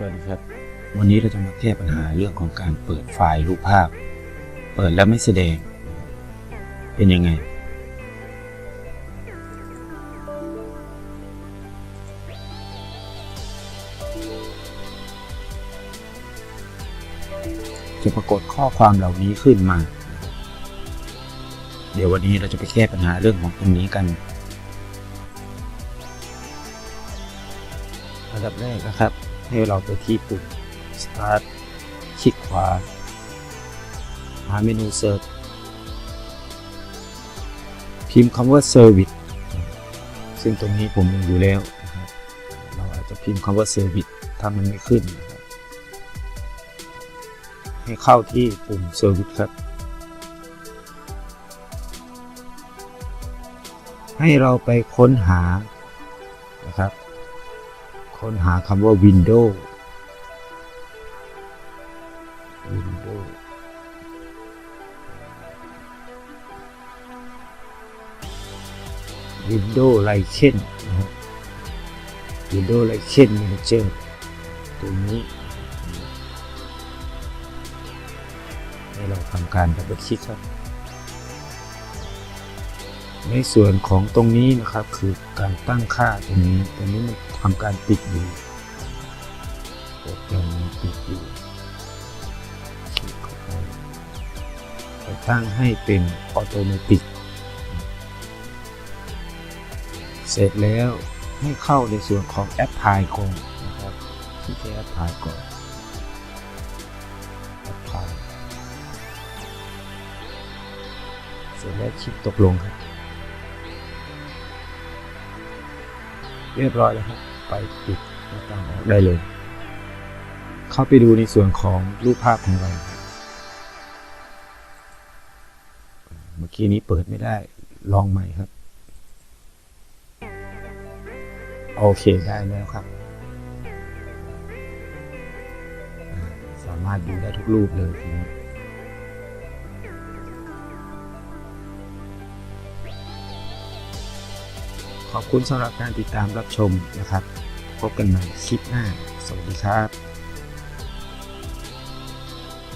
สวัสดีครับ วันนี้เราจะมาแก้ปัญหาเรื่องของการเปิดไฟล์รูปภาพ เปิดแล้วไม่แสดง เป็นยังไง จะปรากฏข้อความเหล่านี้ขึ้นมา เดี๋ยววันนี้เราจะไปแก้ปัญหาเรื่องของตรงนี้กันอันดับแรกนะครับ ให้เราไปที่ปุ่ม start คลิกขวา หาเมนู search พิมพ์คำว่า service ซึ่งตรงนี้ผมมีอยู่แล้วนะครับเราอาจจะพิมพ์คำว่า service ถ้ามันไม่ขึ้นนะครับให้เข้าที่ปุ่ม service ครับ ให้เราไปค้นหานะครับ ค้นหาคำว่า Windows Windows วินโดว์ไรเช่นนะครับวินโดว์ไรเช่นเนเจอตัวนี้ให้เราทำการดับเบิลคลิกครับ ในส่วนของตรงนี้นะครับคือการตั้งค่าตรงนี้ตรงนี้มันทำการปิดอยู่โปรแกรมปิดอยู่คลิกเข้าไปไปตั้งให้เป็นออโตเมติกเสร็จแล้วให้เข้าในส่วนของแอปพลายก่อนนะครับที่จะแอปพลายก่อนแอปพลายเสร็จแล้วคลิกตกลงครับ เรียบร้อยแล้วครับ ไปปิดหน้าต่างออกได้เลย เข้าไปดูในส่วนของรูปภาพของเราเมื่อกี้นี้เปิดไม่ได้ ลองใหม่ครับ โอเคได้แล้วครับ สามารถดูได้ทุกรูปเลยทีนี้ ขอบคุณสำหรับการติดตามรับชมนะครับ พบกันใหม่คลิปหน้า สวัสดีครับ